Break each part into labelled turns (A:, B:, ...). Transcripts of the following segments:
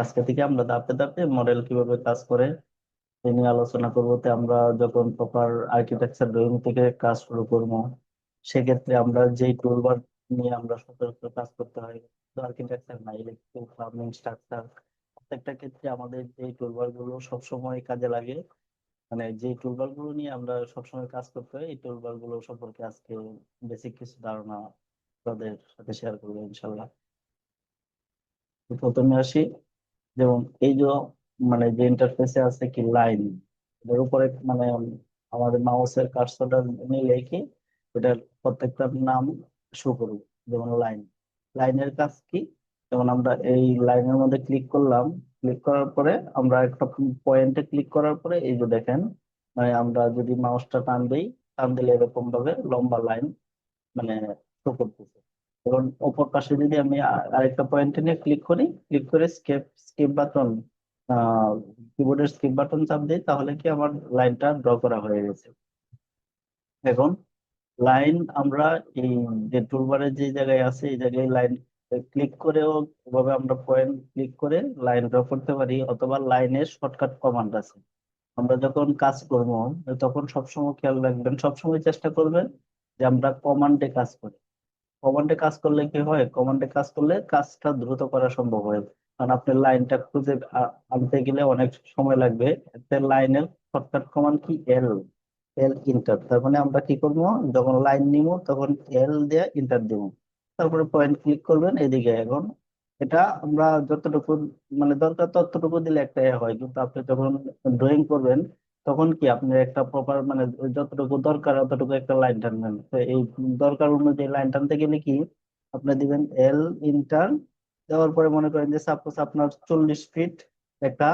A: আজকে থেকে আমরা ধাপে ধাপে মডেল কীভাবে কাজ করে এই নিয়ে আলোচনা করব। আমরা যখন প্রপার আর্কিটেকচার ড্রয়িং থেকে কাজ শুরু করব, সেক্ষেত্রে আমরা যেই টুলবার নিয়ে আমরা সচরাচর কাজ করতে হয় আর্কিটেকচার না ইলেকট্রিক ফার্মিং স্ট্রাকচার প্রত্যেকটা ক্ষেত্রে আমাদের এই টুলবারগুলো সবসময় কাজে লাগে মানে যে টুলবারগুলো নিয়ে আমরা সবসময় কাজ করতে হয়, এই টুলবারগুলো সম্পর্কে আজকে বেসিক কিছু ধারণা আপনাদের সাথে শেয়ার করব ইনশাল্লাহ। প্রথমে আসি। যেমন এই যে মানে যে ইন্টারফেসে আছে কি লাইন এর উপরে মানে আমাদের মাউসের কার্সরটা নিলে কি এটার প্রত্যেকটার নাম শো করবে, যেমন লাইন লাইনের কাজ কি? যেমন আমরা এই লাইনের মধ্যে ক্লিক করলাম ক্লিক করার পরে আমরা একটা পয়েন্টে ক্লিক করার পরে এই যে দেখেন মানে আমরা যদি মাউসটা টান দিই, টান দিলে এরকম ভাবে লম্বা লাইন মানে শো করতেছে। এবং অপর পাশে যদি আমি আরেকটা পয়েন্টে নিয়ে ক্লিক করি ক্লিক করে স্কেপ স্কিপ বাটন কিবোর্ডের স্কিপ বাটন চাপ দিই, তাহলে কি আমার লাইনটা ড্র করা হয়ে গেছে। এখন লাইন আমরা এই যে টুলবারে যে জায়গায় আছে, এই জায়গায় লাইন ক্লিক করেও এভাবে আমরা পয়েন্ট ক্লিক করে লাইন ড্র করতে পারি, অথবা লাইনের শর্টকাট কমান্ড আছে। আমরা যখন কাজ করব, তখন সবসময় খেয়াল রাখবেন, সবসময় চেষ্টা করবেন যে আমরা কমান্ডে কাজ করি। কমান্ডে কাজ করলে কি হয়? কমান্ডে কাজ করলে কাজটা দ্রুত করা সম্ভব হয়। কারণ আপনি লাইনটা খুঁজে আনতে গেলে অনেক সময় লাগবে। লাইনের শর্টকাট কমান্ড কি? এল এল ইন্টার তার মানে আমরা কি করব? যখন লাইন নিব, তখন এল দিয়ে ইন্টার দিব। তারপরে পয়েন্ট ক্লিক করবেন এদিকে। এখন এটা আমরা যতটুকু মানে দরকার ততটুকু দিলে একটা হয়। কিন্তু আপনি যখন ড্রয়িং করবেন তখন কি আপনি একটা প্রপার মানে যতটুকু দরকার অতটুকু একটা লাইন টানবেন? তো এই দরকার অনুযায়ী লাইন টানতে গেলে কি আপনি দিবেন এল ইন্টার দেওয়ার পরে মনে করেন যে সাপোজ আপনার চল্লিশ ফিট একটা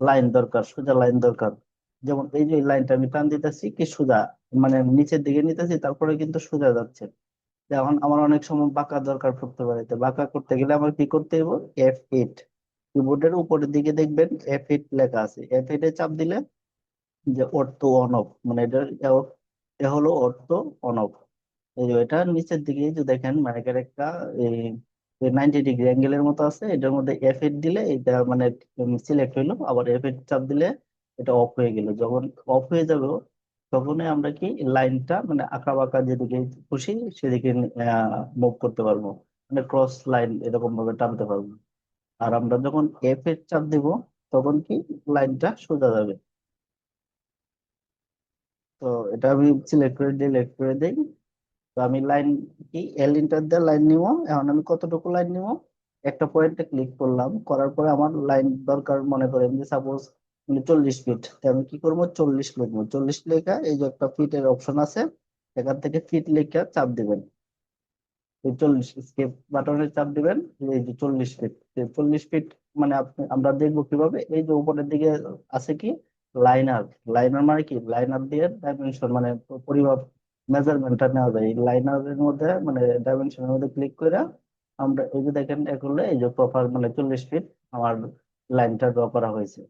A: লাইন দরকার, সোজা লাইন দরকার। যেমন এই যে লাইনটা আমি টান দিতেছি কি সোজা মানে নিচের দিকে নিতেছি তারপরে কিন্তু সোজা যাচ্ছে। যেমন আমার অনেক সময় বাঁকা দরকার পড়তে পারে। তো বাঁকা করতে গেলে আমার কি করতে হবে এফ এইট কিবোর্ডের উপরের দিকে দেখবেন এফ এইট লেখা আছে। এফ এইটে চাপ দিলে যে অর্থ অন অফ মানে এটা এ হলো অর্থ অন অফ এটা নিচের দিকে যে দেখেন মানে একটা, এই নাইনটি ডিগ্রি অ্যাঙ্গেলের মতো আছে, এটার মধ্যে এফ এইট দিলে এটা মানে সিলেক্ট হইল, আবার এফ এইট চাপ দিলে এটা অফ হয়ে গেল। যখন অফ হয়ে যাবে, তখনই আমরা কি লাইনটা মানে আঁকা বাঁকা যেদিকে খুশি সেদিকে মুভ করতে পারব। মানে ক্রস লাইন এরকম ভাবে টানতে পারব। আর আমরা যখন এফ এর চাপ দিব, তখন কি লাইনটা সোজা যাবে। তো এটা আমি সিলেক্ট করে ডিলেক্ট করে দিই। তো আমি লাইন কি এল ইন্টার দিয়ে লাইন নিব। এখন আমি কতটুকু লাইন নিব? একটা পয়েন্টে ক্লিক করলাম। করার পরে আমার লাইন দরকার মনে করেন যে সাপোজ চল্লিশ ফিট আমি কি করব? চল্লিশ লিখব। চল্লিশ লেখা, এই যে একটা ফিটের অপশন আছে, এখান থেকে ফিট লেখা চাপ দিবেন। চল্লিশ স্কেপ বাটনে চাপ দিবেন, এই যে চল্লিশ ফিট চল্লিশ ফিট মানে আমরা দেখব কীভাবে? এই যে উপরের দিকে আছে কি? লাইনার লাইনার মানে কি? লাইনার দিয়ে ডাইমেনশন মানে পরিমাপ মেজারমেন্টটা নেওয়া যায়। লাইনারের মধ্যে মানে ডাইমেনশনের মধ্যে ক্লিক করে আমরা এই যে দেখেন, এ করলে এই যে প্রপার মানে চল্লিশ ফিট আমার লাইনটা ড্র করা হয়েছে।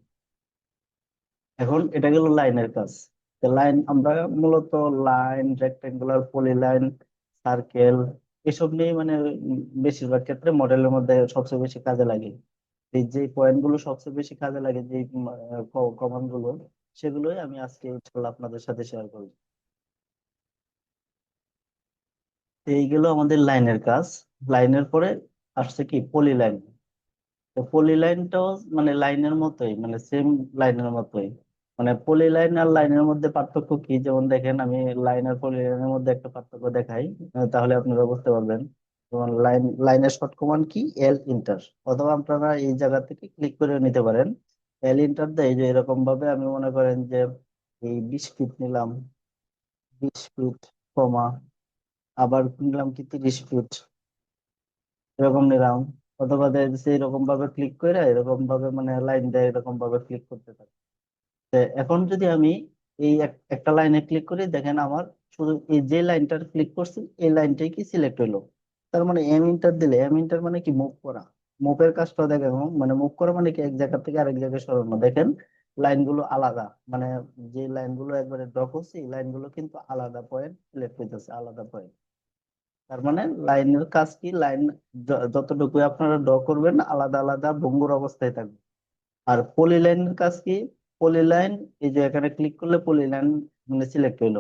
A: এখন এটা গেল লাইনের কাজ। লাইন আমরা মূলত লাইন রেক্টেঙ্গুলার পলিলাইন সার্কেল এসব নিয়ে মানে বেশিরভাগ ক্ষেত্রে মডেলের মধ্যে সবচেয়ে বেশি কাজে লাগে। যে পয়েন্টগুলো সবচেয়ে বেশি কাজে লাগে, যে কমান্ডগুলো, সেগুলোই আমি আজকে ইনশাল্লাহ আপনাদের সাথে শেয়ার করব। এইগুলো আমাদের লাইনের কাজ। লাইনের পরে আসছে কি? পলি লাইন তো পলিলাইনটাও মানে লাইনের মতোই মানে সেম লাইনের মতোই। মানে পলি লাইন আর লাইনের মধ্যে পার্থক্য কি? যেমন দেখেন, আমি লাইন আর পলি লাইনের মধ্যে একটা পার্থক্য দেখাই, তাহলে আপনারা বুঝতে পারবেন। যেমন লাইন লাইনের শর্ট কমান্ড কি? এল ইন্টার অথবা আপনারা এই জায়গা থেকে ক্লিক করে নিতে পারেন। এল ইন্টার দেয় যে এরকম ভাবে আমি মনে করেন যে এই বিশ ফিট নিলাম। বিশ ফিট কমা আবার নিলাম কি? তিরিশ ফিট। এরকম নিলাম। অথবা এরকম ভাবে ক্লিক করে এরকম ভাবে মানে লাইন দেয়, এরকম ভাবে ক্লিক করতে থাকি এখন যদি আমি এই এক- একটা লাইনে ক্লিক করি, দেখেন আমার শুধু এই যে লাইনটার ক্লিক করছি, এই লাইনটাই কি সিলেক্ট হইল তার মানে এম ইন্টার দিলে এম ইন্টার মানে কি মুভ করা? মুভের কাজটা দেখেন মানে মুভ করা মানে কি এক জায়গা থেকে আরেক জায়গায় সরানো? দেখেন, লাইনগুলো আলাদা। মানে যে লাইনগুলো একবারে ড্র করছি লাইনগুলো কিন্তু আলাদা পয়েন্ট সিলেক্ট হইতেছে, আলাদা পয়েন্ট তার মানে লাইনের কাজ কি? লাইন যতটুকু আপনারা ড্র করবেন, আলাদা আলাদা ভঙ্গুর অবস্থায় থাকবে। আর পলি লাইনের কাজ কি? পলি লাইন এই যে এখানে ক্লিক করলে পলি লাইন মানে সিলেক্ট হইল।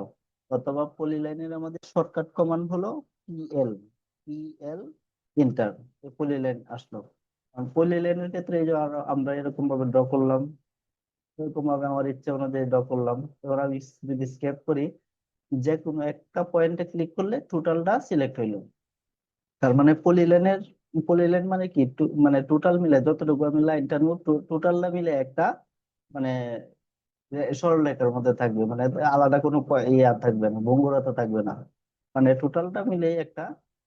A: অথবা পলি লাইনের আমাদের শর্টকাট কমান্ড হলো PL PL enter polyline আসলো। পলি লাইনের ক্ষেত্রে এই যে আমরা এরকম ভাবে ড্র করলাম এরকম ভাবে আমার ইচ্ছে অনুযায়ী ড্র করলাম। এবার আমি যদি স্কেপ করি যে কোনো একটা পয়েন্টে ক্লিক করলে টোটালটা সিলেক্ট হইল। তার মানে পলি লাইনের পলি পলিলাইন মানে কি? মানে টোটাল মিলে যতটুকু আমি লাইনটা নেব টোটালটা মিলে একটা মানে সরলরেখার মধ্যে থাকবে। মানে আলাদা কোনো ইয়ে থাকবে না, ভঙ্গুরতা থাকবে না। মানে টোটালটা মিলে একটা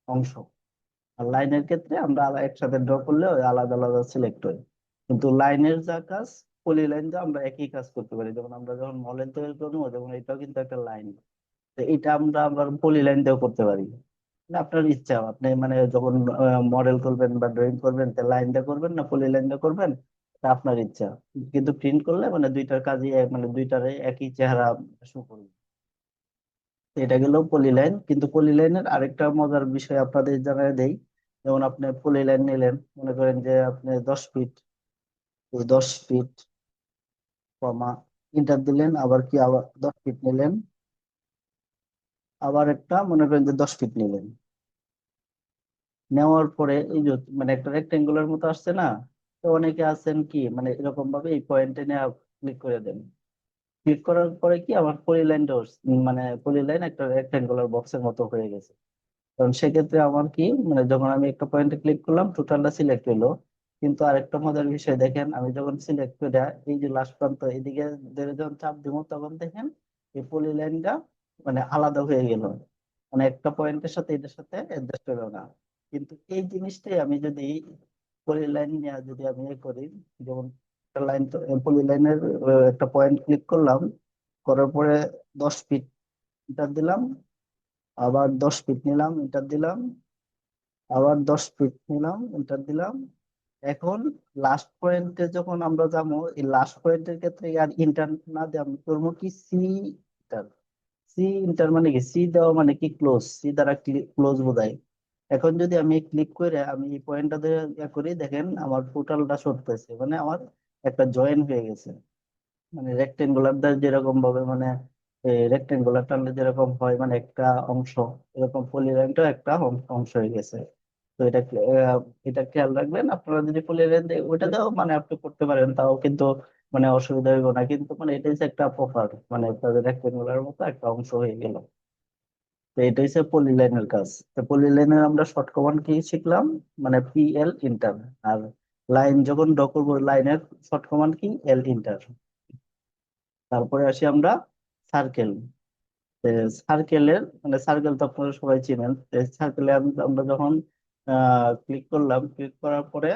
A: অংশ। আর লাইনের ক্ষেত্রে আমরা একসাথে ড্র করলে আলাদা আলাদা সিলেক্ট হয়। কিন্তু লাইনের যা কাজ পলি লাইন যা আমরা একই কাজ করতে পারি। যেমন আমরা যখন মলের তৈরি করব যেমন এটাও কিন্তু একটা লাইন তো এটা আমরা আবার পলি লাইন দিয়েও করতে পারি। আপনার ইচ্ছা, আপনি মানে যখন মডেল করবেন বা ড্রয়িং করবেন, তা লাইন দিয়ে করবেন না পলি লাইন দিয়ে করবেন? তা আপনার ইচ্ছা। কিন্তু প্রিন্ট করলে মানে দুইটার কাজই মানে দুইটারে একই চেহারা শো করবে। এটা গেল পলি লাইন কিন্তু পলি লাইনের আরেকটা মজার বিষয় আপনাদের জানাই দেই। যেমন আপনি পলি লাইন নিলেন, মনে করেন যে আপনি দশ ফিট দশ ফিট কমা ইন্টার দিলেন, আবার কি আবার দশ ফিট নিলেন? আবার একটা মনে করেন যে দশ ফিট নিলেন। নেওয়ার পরে এই যে মানে একটা রেক্টেঙ্গুলার মতো আসছে না? তো অনেকে আছেন কি মানে এরকম ভাবে এই পয়েন্টে নিয়ে ক্লিক করে দেন। ক্লিক করার পরে কি আমার পলিলাইনটা মানে পলিলাইন একটা রেক্টেঙ্গুলার বক্সের মতো হয়ে গেছে। কারণ সেক্ষেত্রে আমার কি মানে যখন আমি একটা পয়েন্টে ক্লিক করলাম টোটালটা সিলেক্ট হলো। কিন্তু আরেকটা মজার বিষয় দেখেন, আমি যখন সিলেক্ট করে এই যে লাস্ট প্রান্ত, এদিকে ধরে যখন চাপ দিব, তখন দেখেন এই পলিলাইনটা মানে আলাদা হয়ে গেল। মানে একটা পয়েন্টের সাথে এটার সাথে অ্যাডজাস্ট হলো না। কিন্তু এই জিনিসটাই আমি যদি পলি লাইন নিয়ে যদি আমি করি, যেমন লাইন পলি লাইনের একটা পয়েন্ট ক্লিক করলাম, করার পরে দশ ফিট ইন্টার দিলাম, আবার দশ ফিট নিলাম ইন্টার দিলাম, আবার দশ ফিট নিলাম ইন্টার দিলাম। এখন লাস্ট পয়েন্টে যখন আমরা যাব, এই লাস্ট পয়েন্টের ক্ষেত্রে আর ইন্টার না দিয়ে আমি করব কি? সি ইন্টার সি ইন্টার মানে কি? সি দেওয়া মানে কি? ক্লোজ সি দ্বারা ক্লোজ বোঝায়। এখন যদি আমি ক্লিক করে আমি এই পয়েন্টটা করি, দেখেন আমার টোটালটা সরতেছে। মানে আমার একটা জয়েন হয়ে গেছে। মানে রেক্টেঙ্গুলার দা যেরকম ভাবে মানে রেক্টেঙ্গুলার টানলে যেরকম হয় মানে একটা অংশ, এরকম পলিলাইনটাও একটা অংশ হয়ে গেছে। তো এটা এটা খেয়াল রাখবেন, আপনারা যদি পলিলাইন ওইটা দাও মানে আপনি করতে পারেন, তাও কিন্তু মানে অসুবিধা হইব না। কিন্তু মানে এটা হচ্ছে একটা প্রপার মানে তাদের রেক্টেঙ্গুলার মতো একটা অংশ হয়ে গেল। তো এটা হচ্ছে পলিলাইনের কাজ। তো পলিলাইনের আমরা শর্ট কমান্ড কি শিখলাম? মানে পিএল ইন্টার আর লাইন, যখন ড্র করব, লাইনের শর্ট কমান্ড কি? এল ইন্টার তারপরে আসি আমরা সার্কেল সার্কেলের মানে সার্কেল তো আপনারা সবাই চিনেন সার্কেলে আমরা যখন ক্লিক করলাম ক্লিক করার পরে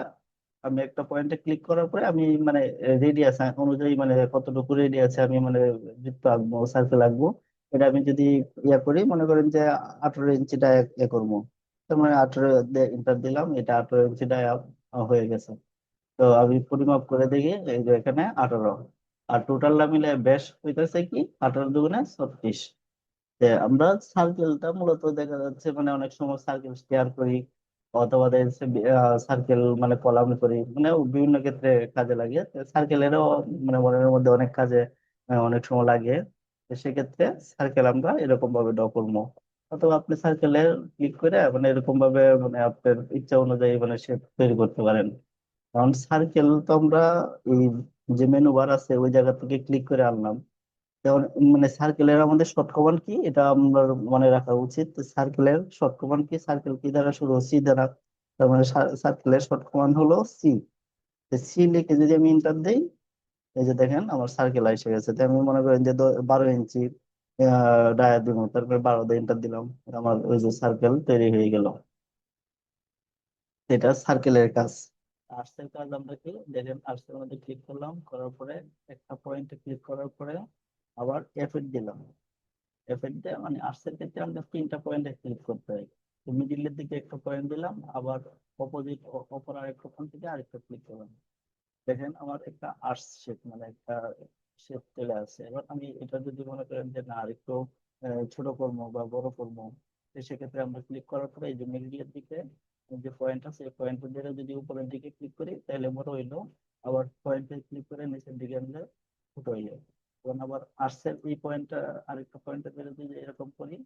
A: আমি একটা পয়েন্টে ক্লিক করার পরে আমি মানে রেডিয়াস অনুযায়ী মানে কতটুকু রেডিয়াসে আমি মানে বৃত্ত আঁকবো সার্কেল আঁকবো, এটা আমি যদি ইয়া করি, মনে করেন যে আঠারো ইঞ্চিটা ইয়ে করব। তার মানে আঠারো ইন্টার দিলাম, এটা আঠারো ইঞ্চিটা হয়ে গেছে। তো আমি পরিমাপ করে দেখি, এই যে এখানে আঠারো। আর টোটালটা মিলে বেশ হইতেছে কি, আঠারো দুগুণে ছত্রিশ। আমরা সার্কেলটা মূলত দেখা যাচ্ছে মানে অনেক সময় সার্কেল শেয়ার করি, অথবা সার্কেল মানে কলাম করি মানে বিভিন্ন ক্ষেত্রে কাজে লাগে। সার্কেলেরও মানে মনের মধ্যে অনেক কাজে অনেক সময় লাগে। সেক্ষেত্রে সার্কেল আমরা এরকম ভাবে ড্র করব অথবা আপনি সার্কেলে ক্লিক করে মানে এরকম ভাবে মানে আপনার ইচ্ছা অনুযায়ী মানে শেপ তৈরি করতে পারেন। কারণ সার্কেল তো আমরা এই যে মেনু বার আছে, ওই জায়গা থেকে ক্লিক করে আনলাম। যেমন মানে সার্কেলের আমাদের শর্ট কমান্ড কি? এটা আমরা মনে রাখা উচিত। সার্কেলের শর্ট কমান্ড কি? সার্কেল কি দ্বারা শুরু? সি দ্বারা। তার মানে সার্কেলের শর্ট কমান্ড হলো সি সি লিখে যদি আমি ইন্টার দিই, এই যে দেখেন আমার সার্কেল এসে গেছে। আমি মনে করেন যে বারো ইঞ্চি। ডায়া দিব তারপরে বারো দিয়ে ইন্টার দিলাম। আমার ওই যে সার্কেল তৈরি হয়ে গেল। এটা সার্কেলের কাজ। আর্টসের কাজ আমরা কি, দেখেন আর্টসের মধ্যে ক্লিক করলাম, করার পরে একটা পয়েন্টে ক্লিক করার পরে আবার এফেক্ট দিলাম। এফেক্ট দিয়ে মানে আর্টসের ক্ষেত্রে আমাদের তিনটা পয়েন্টে ক্লিক করতে হয়। মিডিলের দিকে একটা পয়েন্ট দিলাম, আবার অপোজিট অপর আরেকটা পয়েন্ট থেকে আরেকটা ক্লিক করলাম। দেখেন আমার একটা আর্টস শেপ মানে একটা শেপ চলে আসছে এবার আমি এটা যদি মনে করেন যে না, আরেকটু ছোট করব বা বড় করব তো সেক্ষেত্রে আমরা ক্লিক করার পরে এই যে মিডিয়ার দিকে যে পয়েন্ট আছে, এই পয়েন্টের দিকে যদি উপরের দিকে ক্লিক করি, তাহলে বড় হইল আবার পয়েন্টে ক্লিক করে নিচের দিকে আনলে ছোট হয়ে তখন আবার আর্টসের এই পয়েন্টটা আরেকটা পয়েন্টের দিকে যদি এরকম করি,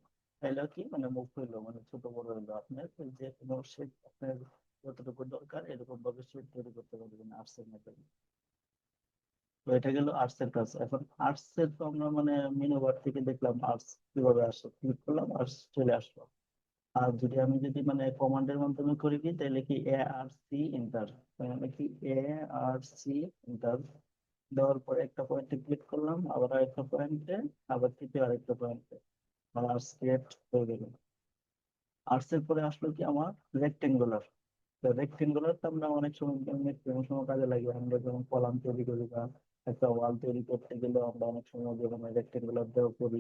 A: তাহলে কি? মানে মুখ হইল মানে ছোট বড় হইল আপনার, যে কোনো শেপ আপনার যতটুকু দরকার এরকম ভাবে শেপ তৈরি করতে পারবেন আর্টসের মাধ্যমে তো এটা গেল আর্টস এর কাজ এখন আর্টস এর তো আমরা মানে মেনু বার থেকে দেখলাম আর্টস কীভাবে আসে ক্লিক করলাম আর্টস চলে আসলো। আর যদি আমি যদি মানে কমান্ডের মাধ্যমে করি কি তাহলে কি এ আর সি এন্টার মানে কি এ আর সি এন্টার দেওয়ার পরে একটা পয়েন্টে ক্লিক করলাম, আবার আরেকটা পয়েন্টে আবার তৃতীয় আরেকটা পয়েন্টে আমার আর্টস ক্রিয়েট হয়ে গেল। আর্টস এর পরে আসলো কি আমার রেক্টেঙ্গুলার তো রেক্টেঙ্গুলার তো আমরা অনেক সময় অনেক সময় কাজে লাগে। আমরা যখন কলাম তৈরি করি বা একটা ওয়াল তৈরি করতে গেলে আমরা অনেক সময় যখন রেক্টেঙ্গুলার দেওয়া করি।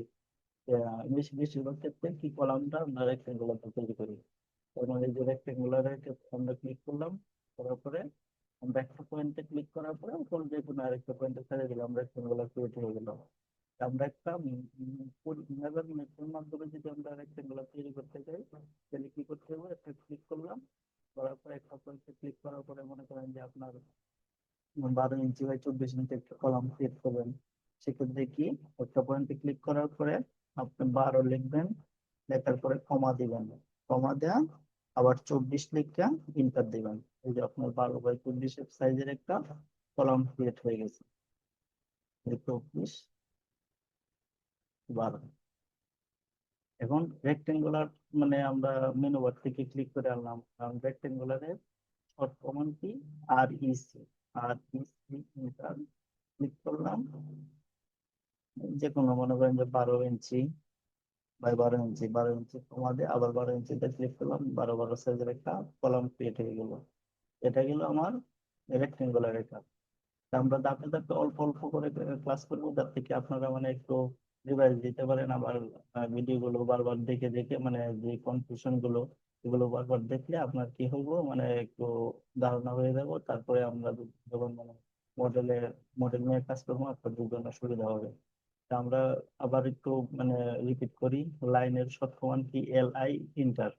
A: বেশি বেশিরভাগ ক্ষেত্রে কি কলামটা আমরা রেক্টেঙ্গুলার তৈরি করি। তার মানে এই যে রেক্টেঙ্গুলারের আমরা ক্লিক করলাম, করার পরে আমরা একটা পয়েন্টে ক্লিক করার পরে উপর যে কোনো আরেকটা পয়েন্টে ছেড়ে দিলাম রেক্টেঙ্গুলার ক্রিয়েট হয়ে গেল। আমরা একটা মেথডের মাধ্যমে যদি আমরা রেক্টেঙ্গুলার তৈরি করতে চাই তাহলে কি করতে হবে? একটা ক্লিক করলাম, করার পরে একটা পয়েন্টে ক্লিক করার পরে মনে করেন যে আপনার বারো ইঞ্চি বাই চব্বিশ ইঞ্চি একটা কলাম ক্রিয়েট করবেন। সেক্ষেত্রে কি? একটা পয়েন্টে ক্লিক করার পরে আপনি বারো লিখবেন, লেখার পরে কমা দিবেন। কমা দেয়া, আবার চব্বিশ লিখে ইন্টার দিবেন। এই যে আপনার বারো বাই চব্বিশ সাইজের একটা কলাম ক্রিয়েট হয়ে গেছে। চব্বিশ, বারো। এখন রেক্টেঙ্গুলার মানে আমরা মেনু বার থেকে ক্লিক করে আনলাম। কারণ রেক্টেঙ্গুলারের শর্ট কমান কি? আর ইসি আর যে কোনো মনে করেন যে বারো ইঞ্চি বাই বারো ইঞ্চি বারো ইঞ্চি কমা দিয়ে আবার বারো ইঞ্চিতে ক্লিক করলাম। বারো বারো সাইজের একটা কলাম ক্রিয়েট হয়ে গেল। এটা গেল আমার রেক্টেঙ্গুলার তা আমরা ধাপে ধাপে অল্প অল্প করে ক্লাস করব। তার থেকে আপনারা মানে একটু রিভাইজ দিতে পারেন। আবার ভিডিও গুলো বারবার দেখে দেখে মানে যে কনফিউশনগুলো এগুলো বারবার দেখলে আপনার কি হইব মানে একটু ধারণা হয়ে যাব। তারপরে আমরা যখন মানে মডেলে মডেল নিয়ে কাজ করব আপনাদের জন্য সুবিধা হবে। আমরা আবার একটু মানে রিপিট করি, লাইনের শর্ট কি এল আই ইন্টার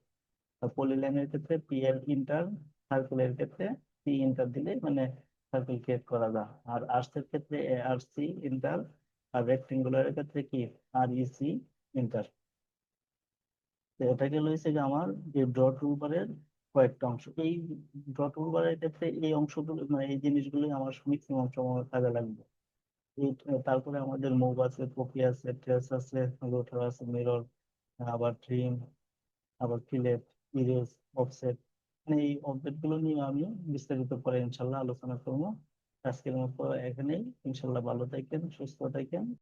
A: পলি লাইনের ক্ষেত্রে পি এল ইন্টার সার্কেলের ক্ষেত্রে পি ইন্টার দিলে মানে সার্কেল ক্রিয়েট করা যায়। আর আর্টসের ক্ষেত্রে এ আর সি ইন্টার আর রেক্টেঙ্গুলারের ক্ষেত্রে কি? আর ইসি ইন্টার তো এটা গেল হচ্ছে যে আমার যে ড্র টুলবারের কয়েকটা অংশ। এই ড্র টুলবারের ক্ষেত্রে এই অংশগুলো মানে এই জিনিসগুলো আমার ম্যাক্সিমাম সময় কাজে লাগবে। তারপরে আমাদের মুভ আছে কপি আছে ট্রেস আছে রোটার আছে মিরর আবার ট্রিম আবার ফিলেট ইরেজ অফসেট মানে এই অবজেক্টগুলো নিয়ে আমি বিস্তারিত পরে ইনশাল্লাহ আলোচনা করব। আজকের মতো এখানেই। ইনশাল্লাহ ভালো থাকেন, সুস্থ থাকেন।